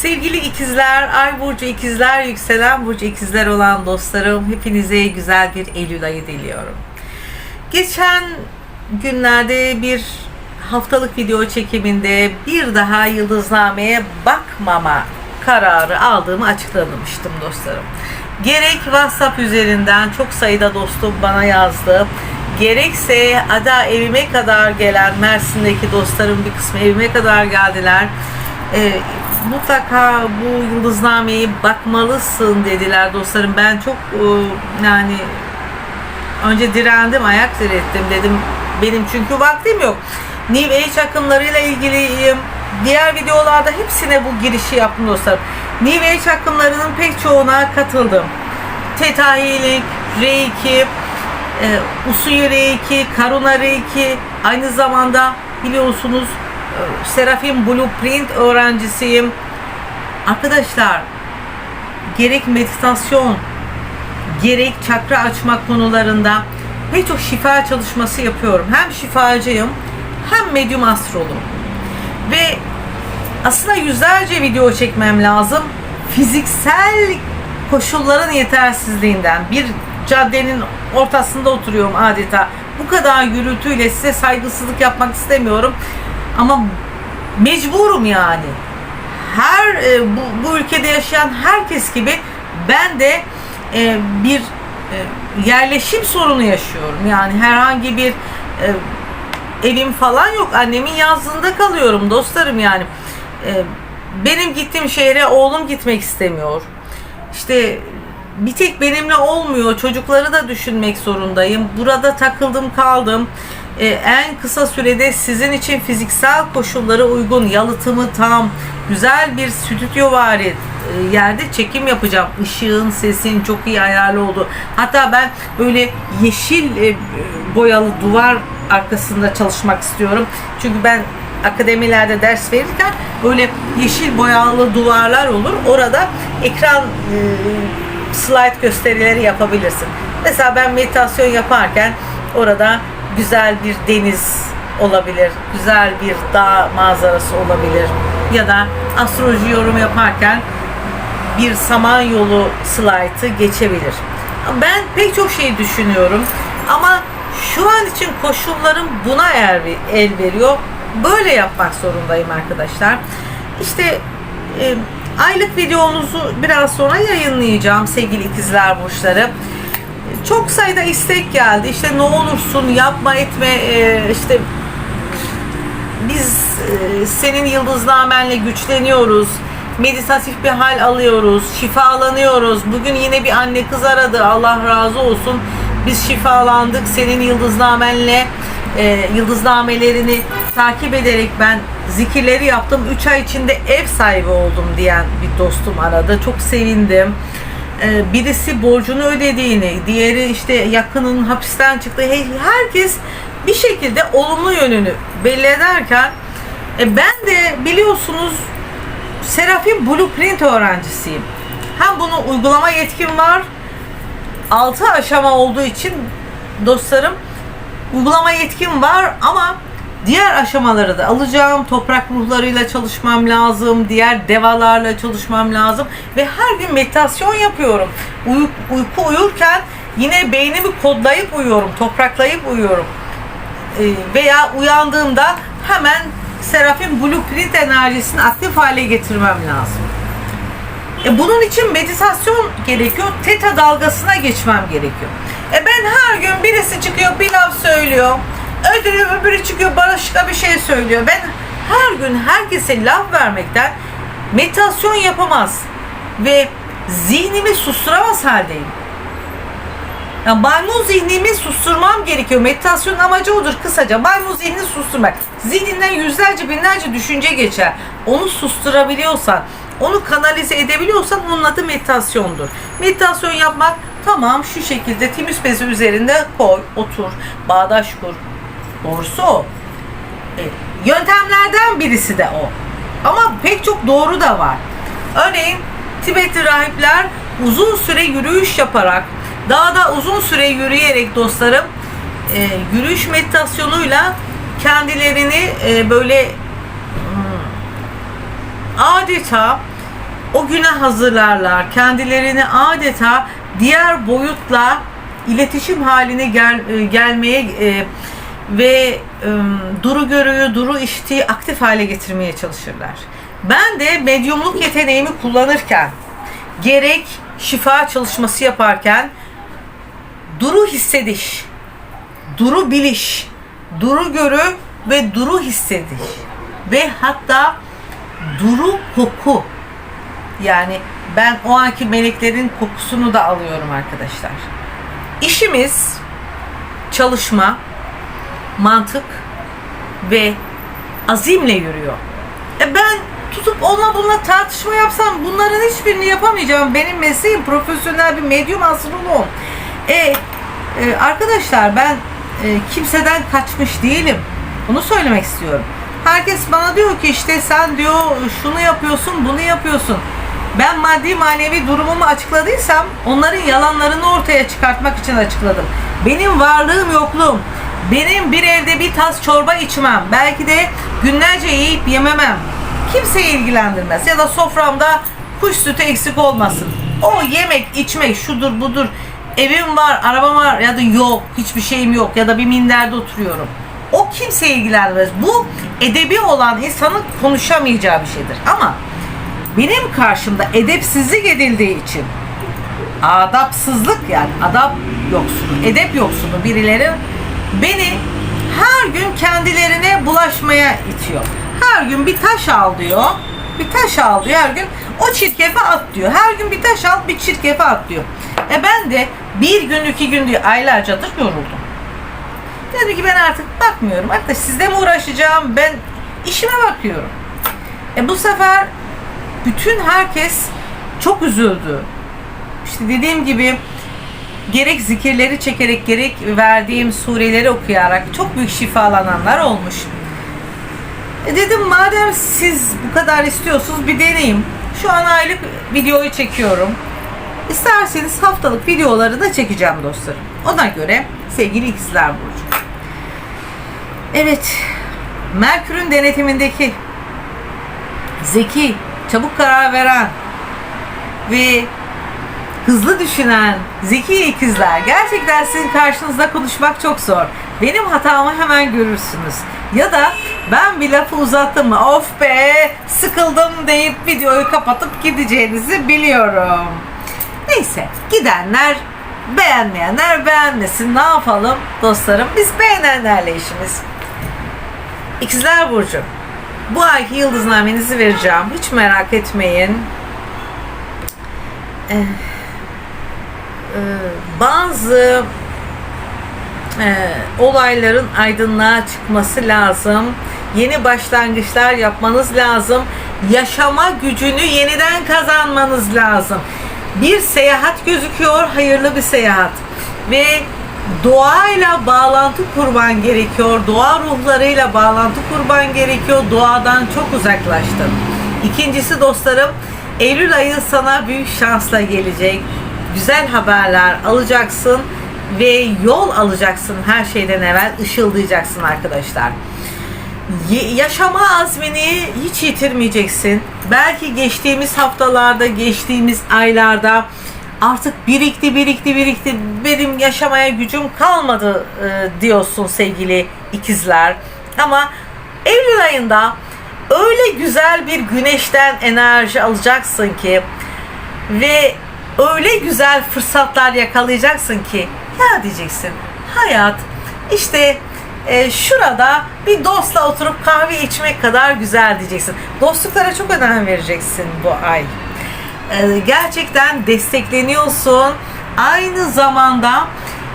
Sevgili ikizler, Ay Burcu ikizler, yükselen Burcu ikizler olan dostlarım, hepinize güzel bir Eylül ayı diliyorum. Geçen günlerde bir haftalık video çekiminde bir daha yıldıznameye bakmama kararı aldığımı açıklamıştım dostlarım. Gerek WhatsApp üzerinden çok sayıda dostum bana yazdı. Gerekse ada evime kadar gelen Mersin'deki dostlarım bir kısmı evime kadar geldiler. Ee, mutlaka bu yıldıznameyi bakmalısın dediler dostlarım. Ben çok e, yani önce direndim, ayak direttim dedim. Benim çünkü vaktim yok. New Age akımlarıyla ilgiliyim. Diğer videolarda hepsine bu girişi yaptım dostlarım. New Age akımlarının pek çoğuna katıldım. Theta Healing, Reiki, e, Usuyu Reiki, Karuna Reiki, aynı zamanda biliyorsunuz Serafim Blueprint öğrencisiyim. Arkadaşlar gerek meditasyon, gerek çakra açma konularında pek çok şifa çalışması yapıyorum. Hem şifacıyım hem medyum astrologum. Ve aslında yüzlerce video çekmem lazım. Fiziksel koşulların yetersizliğinden bir caddenin ortasında oturuyorum adeta. Bu kadar gürültüyle size saygısızlık yapmak istemiyorum. Ama mecburum yani. Her e, bu, bu ülkede yaşayan herkes gibi ben de e, bir e, yerleşim sorunu yaşıyorum. Yani herhangi bir e, evim falan yok. Annemin yazlığında kalıyorum dostlarım yani. E, benim gittiğim şehre oğlum gitmek istemiyor. İşte bir tek benimle olmuyor. Çocukları da düşünmek zorundayım. Burada takıldım kaldım. Ee, en kısa sürede sizin için fiziksel koşullara uygun, yalıtımı tam, güzel bir stüdyo var e, yerde çekim yapacağım. Işığın, sesin çok iyi ayarlı oldu. Hatta ben böyle yeşil e, boyalı duvar arkasında çalışmak istiyorum. Çünkü ben akademilerde ders verirken böyle yeşil boyalı duvarlar olur. Orada ekran e, slide gösterileri yapabilirsin. Mesela ben meditasyon yaparken orada güzel bir deniz olabilir, güzel bir dağ manzarası olabilir ya da astroloji yorum yaparken bir samanyolu slaytı geçebilir. Ben pek çok şey düşünüyorum ama şu an için koşullarım buna el, el veriyor. Böyle yapmak zorundayım arkadaşlar. İşte e, aylık videomuzu biraz sonra yayınlayacağım sevgili ikizler burçları. Çok sayıda istek geldi. İşte ne olursun yapma etme e, işte biz e, senin yıldıznamenle güçleniyoruz. Meditatif bir hal alıyoruz. Şifalanıyoruz. Bugün yine bir anne kız aradı. Allah razı olsun. Biz şifalandık. Senin yıldıznamenle e, yıldıznamelerini takip ederek ben zikirleri yaptım. 3 ay içinde ev sahibi oldum diyen bir dostum aradı. Çok sevindim. E, birisi borcunu ödediğini, diğeri işte yakının hapisten çıktı. Herkes bir şekilde olumlu yönünü belli ederken e, ben de biliyorsunuz Serafim Blueprint öğrencisiyim. Hem bunu uygulama yetkim var. 6 aşama olduğu için dostlarım uygulama yetkim var ama diğer aşamaları da alacağım. Toprak ruhlarıyla çalışmam lazım. Diğer devalarla çalışmam lazım. Ve her gün meditasyon yapıyorum. Uy- uyku uyurken yine beynimi kodlayıp uyuyorum. Topraklayıp uyuyorum. Ee, veya uyandığımda hemen Serafin Blueprint enerjisini aktif hale getirmem lazım. E bunun için meditasyon gerekiyor. Teta dalgasına geçmem gerekiyor. E ben her gün birisi çıkıyor bir laf söylüyor. Öbürü öbürü çıkıyor başka bir şey söylüyor. Ben her gün herkese laf vermekten meditasyon yapamaz ve zihnimi susturamaz haldeyim. Yani maymun zihnimi susturmam gerekiyor. Meditasyonun amacı odur kısaca. Maymun zihnini susturmak. Zihninden yüzlerce binlerce düşünce geçer. Onu susturabiliyorsan, onu kanalize edebiliyorsan onun adı meditasyondur. Meditasyon yapmak tamam şu şekilde timüs bezi üzerinde koy, otur, bağdaş kur. Doğrusu o. E, yöntemlerden birisi de o. Ama pek çok doğru da var. Örneğin Tibetli rahipler uzun süre yürüyüş yaparak, dağda uzun süre yürüyerek dostlarım, e, yürüyüş meditasyonuyla kendilerini e, böyle hmm, adeta o güne hazırlarlar. Kendilerini adeta diğer boyutla iletişim haline gel, e, gelmeye e, ve e, duru görüyü, duru iştiği aktif hale getirmeye çalışırlar. Ben de medyumluk yeteneğimi kullanırken gerek şifa çalışması yaparken duru hissediş, duru biliş, duru görü ve duru hissediş ve hatta duru koku yani ben o anki meleklerin kokusunu da alıyorum arkadaşlar. İşimiz çalışma, mantık ve azimle yürüyor. E ben tutup onunla bununla tartışma yapsam bunların hiçbirini yapamayacağım. Benim mesleğim profesyonel bir medyum astroloğum. E, e, arkadaşlar ben e, kimseden kaçmış değilim. Bunu söylemek istiyorum. Herkes bana diyor ki işte sen diyor şunu yapıyorsun, bunu yapıyorsun. Ben maddi manevi durumumu açıkladıysam onların yalanlarını ortaya çıkartmak için açıkladım. Benim varlığım yokluğum, benim bir evde bir tas çorba içmem, belki de günlerce yiyip yememem kimseyi ilgilendirmez. Ya da soframda kuş sütü eksik olmasın. O yemek, içmek, şudur budur. Evim var, arabam var ya da yok, hiçbir şeyim yok ya da bir minderde oturuyorum. O kimseyi ilgilendirmez. Bu edebi olan insanın konuşamayacağı bir şeydir. Ama benim karşımda edepsizlik edildiği için adapsızlık yani adap yoksunu, edep yoksunu birileri beni her gün kendilerine bulaşmaya itiyor. Her gün bir taş al diyor. Bir taş al diyor her gün. O çirkefe at diyor. Her gün bir taş al bir çirkefe at diyor. E ben de bir gün iki gün diyor aylarcadır yoruldum. Dedi ki ben artık bakmıyorum. Arkadaş sizle mi uğraşacağım? Ben işime bakıyorum. E bu sefer bütün herkes çok üzüldü. İşte dediğim gibi gerek zikirleri çekerek gerek verdiğim sureleri okuyarak çok büyük şifalananlar olmuş. E dedim madem siz bu kadar istiyorsunuz bir deneyim. Şu an aylık videoyu çekiyorum. İsterseniz haftalık videoları da çekeceğim dostlarım. Ona göre sevgili ikizler burcu. Evet. Merkür'ün denetimindeki zeki, çabuk karar veren ve hızlı düşünen zeki ikizler gerçekten sizin karşınızda konuşmak çok zor. Benim hatamı hemen görürsünüz. Ya da ben bir lafı uzattım mı of be sıkıldım deyip videoyu kapatıp gideceğinizi biliyorum. Neyse gidenler beğenmeyenler beğenmesin ne yapalım dostlarım biz beğenenlerle işimiz. İkizler Burcu bu ayki yıldıznamenizi vereceğim hiç merak etmeyin. Ee, e, bazı e, olayların aydınlığa çıkması lazım. Yeni başlangıçlar yapmanız lazım. Yaşama gücünü yeniden kazanmanız lazım. Bir seyahat gözüküyor, hayırlı bir seyahat. Ve doğayla bağlantı kurman gerekiyor. Doğa ruhlarıyla bağlantı kurman gerekiyor. Doğadan çok uzaklaştın. İkincisi dostlarım, Eylül ayı sana büyük şansla gelecek. Güzel haberler alacaksın ve yol alacaksın her şeyden evvel ışıldayacaksın arkadaşlar. Yaşama azmini hiç yitirmeyeceksin. Belki geçtiğimiz haftalarda, geçtiğimiz aylarda artık birikti, birikti, birikti. Benim yaşamaya gücüm kalmadı e, diyorsun sevgili ikizler. Ama Eylül ayında öyle güzel bir güneşten enerji alacaksın ki ve öyle güzel fırsatlar yakalayacaksın ki ya diyeceksin hayat işte e, şurada bir dostla oturup kahve içmek kadar güzel diyeceksin. Dostluklara çok önem vereceksin bu ay. E, gerçekten destekleniyorsun. Aynı zamanda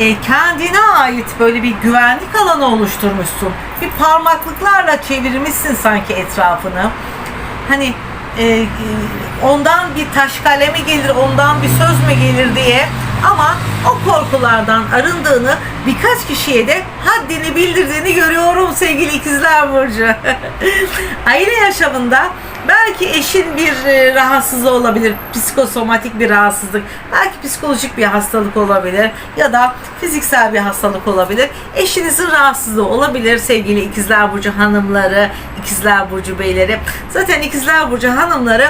e, kendine ait böyle bir güvenlik alanı oluşturmuşsun. Bir parmaklıklarla çevirmişsin sanki etrafını. Hani e, ondan bir taş kalemi gelir, ondan bir söz mü gelir diye ama o korkulardan arındığını birkaç kişiye de haddini bildirdiğini görüyorum sevgili ikizler burcu. Aile yaşamında belki eşin bir e, rahatsızlığı olabilir, psikosomatik bir rahatsızlık, belki psikolojik bir hastalık olabilir ya da fiziksel bir hastalık olabilir. Eşinizin rahatsızlığı olabilir sevgili ikizler burcu hanımları, ikizler burcu beyleri. Zaten ikizler burcu hanımları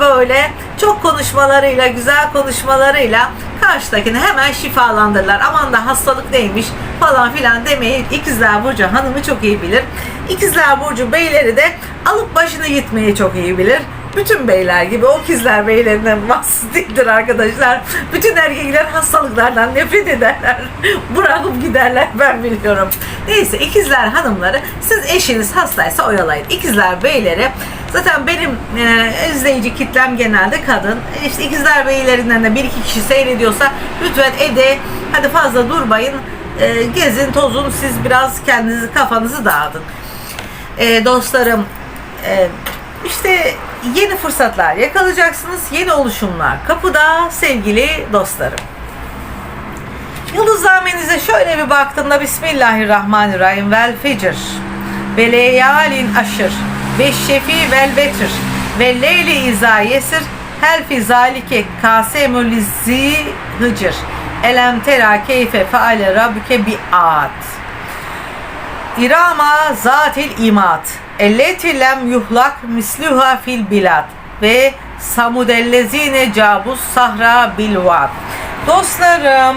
böyle çok konuşmalarıyla, güzel konuşmalarıyla karşıdakini hemen şifalandırırlar. Aman da hastalık neymiş falan filan demeyi İkizler Burcu hanımı çok iyi bilir. İkizler Burcu beyleri de alıp başını gitmeyi çok iyi bilir. Bütün beyler gibi o ikizler beylerinden mahsus değildir arkadaşlar. Bütün erkekler hastalıklardan nefret ederler. Bırakıp giderler ben biliyorum. Neyse ikizler hanımları siz eşiniz hastaysa oyalayın. İkizler beyleri zaten benim e, izleyici kitlem genelde kadın. İşte ikizler beylerinden de bir iki kişi seyrediyorsa lütfen evde hadi fazla durmayın. E, gezin tozun siz biraz kendinizi kafanızı dağıtın. E, dostlarım e, işte yeni fırsatlar yakalayacaksınız. Yeni oluşumlar kapıda sevgili dostlarım. Yıldızlamenize şöyle bir baktığımda Bismillahirrahmanirrahim vel fecr ve leyalin aşır ve şefi vel betr ve leyli izâ yesir hel fi zalike kasemül lizi hıcır. Elem tera keyfe feale rabbuke bi'at. İrama zatil imat elleti lem yuhlak misluha fil bilad. Ve samudellezine cabus sahra bilvad dostlarım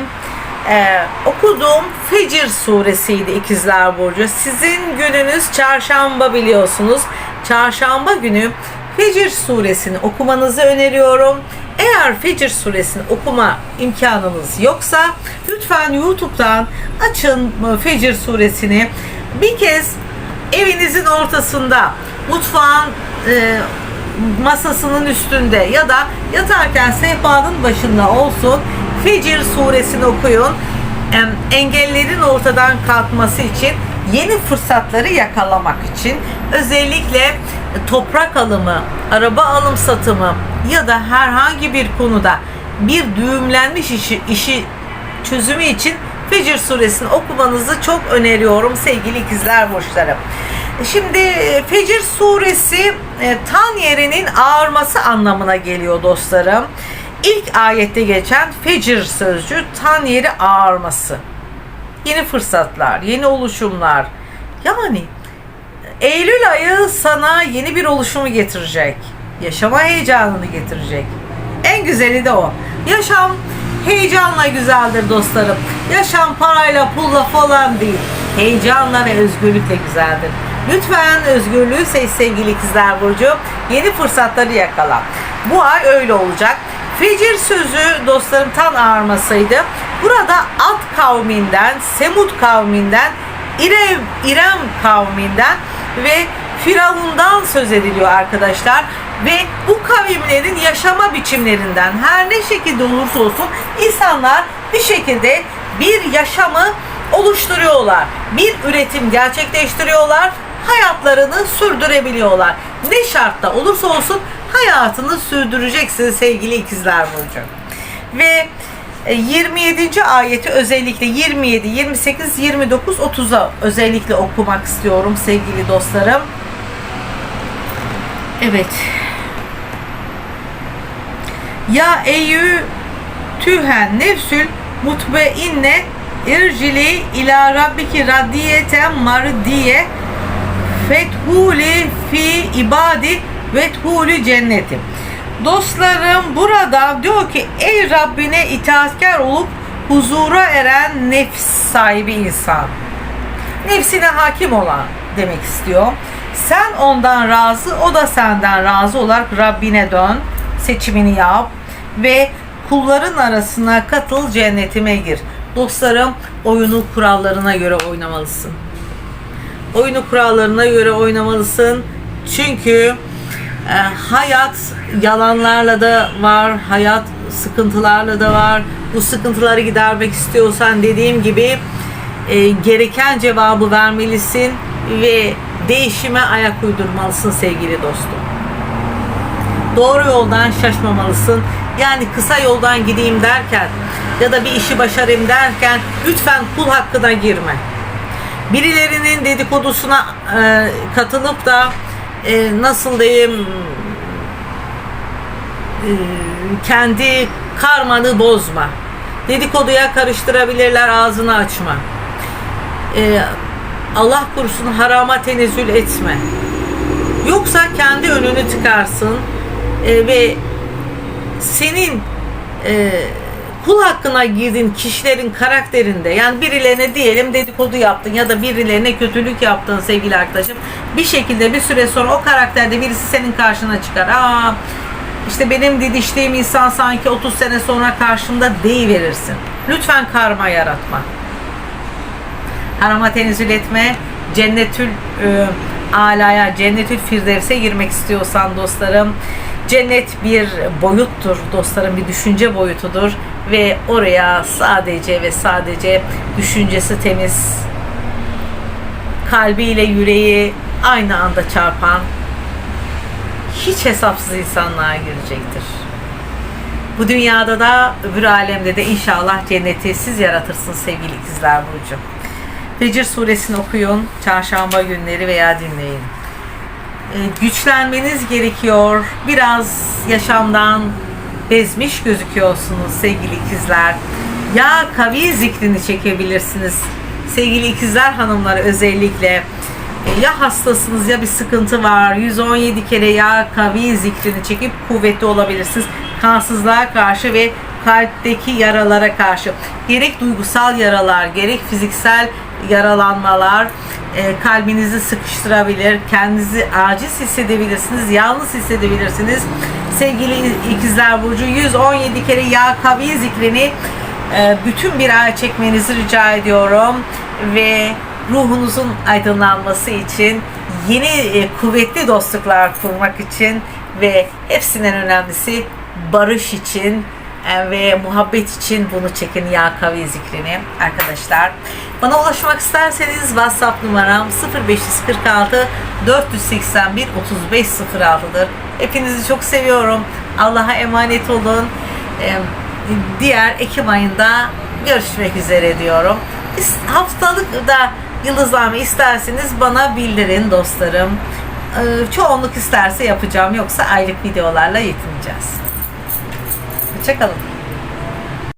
e, okuduğum Fecir suresiydi İkizler Burcu. Sizin gününüz çarşamba biliyorsunuz. Çarşamba günü Fecir suresini okumanızı öneriyorum. Eğer Fecir suresini okuma imkanınız yoksa lütfen YouTube'dan açın Fecir suresini. Bir kez evinizin ortasında, mutfağın e, masasının üstünde ya da yatarken sehpanın başında olsun Fecir suresini okuyun. Engellerin ortadan kalkması için, yeni fırsatları yakalamak için özellikle toprak alımı, araba alım satımı ya da herhangi bir konuda bir düğümlenmiş işi, işi çözümü için Fecir suresini okumanızı çok öneriyorum sevgili ikizler burçlarım. Şimdi e, Fecir suresi e, tan yerinin ağarması anlamına geliyor dostlarım. İlk ayette geçen fecir sözcüğü tan yeri ağarması. Yeni fırsatlar, yeni oluşumlar. Yani Eylül ayı sana yeni bir oluşumu getirecek. Yaşama heyecanını getirecek. En güzeli de o. Yaşam heyecanla güzeldir dostlarım. Yaşam parayla pulla falan değil. Heyecanla ve özgürlükle güzeldir. Lütfen özgürlüğü seç sevgili ikizler Burcu. Yeni fırsatları yakala. Bu ay öyle olacak. Fecir sözü dostlarım tan ağarmasıydı. Burada Ad kavminden, Semud kavminden, İrem, İrem kavminden ve Firavun'dan söz ediliyor arkadaşlar. Ve bu kavimlerin yaşama biçimlerinden her ne şekilde olursa olsun insanlar bir şekilde bir yaşamı oluşturuyorlar. Bir üretim gerçekleştiriyorlar. Hayatlarını sürdürebiliyorlar. Ne şartta olursa olsun hayatını sürdüreceksin sevgili ikizler burcu. Ve e, 27. ayeti özellikle 27, 28, 29, 30'a özellikle okumak istiyorum sevgili dostlarım. Evet. Ya eyyü tühen nefsül mutbeinne ircili ila rabbiki radiyeten mardiye fethuli fi ibadi vethuli cenneti. Dostlarım burada diyor ki ey Rabbine itaatkar olup huzura eren nefs sahibi insan. Nefsine hakim olan demek istiyor. Sen ondan razı, o da senden razı olarak Rabbine dön, seçimini yap ve kulların arasına katıl cennetime gir. Dostlarım oyunu kurallarına göre oynamalısın. Oyunu kurallarına göre oynamalısın. Çünkü e, hayat yalanlarla da var, hayat sıkıntılarla da var. Bu sıkıntıları gidermek istiyorsan dediğim gibi e, gereken cevabı vermelisin ve değişime ayak uydurmalısın sevgili dostum. Doğru yoldan şaşmamalısın. Yani kısa yoldan gideyim derken ya da bir işi başarayım derken lütfen kul hakkına girme. Birilerinin dedikodusuna e, katılıp da e, nasıl diyeyim e, kendi karmanı bozma. Dedikoduya karıştırabilirler ağzını açma. E, Allah korusun harama tenezzül etme. Yoksa kendi önünü tıkarsın. e, ve senin e, kul hakkına girdiğin kişilerin karakterinde yani birilerine diyelim dedikodu yaptın ya da birilerine kötülük yaptın sevgili arkadaşım bir şekilde bir süre sonra o karakterde birisi senin karşına çıkar. Aa işte benim didiştiğim insan sanki 30 sene sonra karşımda deyiverirsin. Lütfen karma yaratma. Harama tenezzül etme. Cennetül e, alaya, cennetül firdevse girmek istiyorsan dostlarım cennet bir boyuttur dostlarım bir düşünce boyutudur ve oraya sadece ve sadece düşüncesi temiz kalbiyle yüreği aynı anda çarpan hiç hesapsız insanlığa girecektir. Bu dünyada da öbür alemde de inşallah cenneti siz yaratırsınız sevgili ikizler Burcu. Fecir suresini okuyun çarşamba günleri veya dinleyin. Ee, güçlenmeniz gerekiyor. Biraz yaşamdan bezmiş gözüküyorsunuz sevgili ikizler. Ya kavi zikrini çekebilirsiniz. Sevgili ikizler hanımlar özellikle e, ya hastasınız ya bir sıkıntı var. 117 kere ya kavi zikrini çekip kuvvetli olabilirsiniz. Kansızlığa karşı ve kalpteki yaralara karşı. Gerek duygusal yaralar, gerek fiziksel yaralanmalar e, kalbinizi sıkıştırabilir. Kendinizi aciz hissedebilirsiniz. Yalnız hissedebilirsiniz. Sevgili ikizler Burcu 117 kere ya kavi zikrini e, bütün bir ay çekmenizi rica ediyorum ve ruhunuzun aydınlanması için yeni e, kuvvetli dostluklar kurmak için ve hepsinden önemlisi barış için ve muhabbet için bunu çekin ya kavi zikrini arkadaşlar. Bana ulaşmak isterseniz WhatsApp numaram 0546 481 3506'dır. Hepinizi çok seviyorum. Allah'a emanet olun. E, Diğer Ekim ayında görüşmek üzere diyorum. Haftalık da yıldızlama isterseniz bana bildirin dostlarım. Ee, Çoğunluk isterse yapacağım yoksa aylık videolarla yetineceğiz. Hoşçakalın.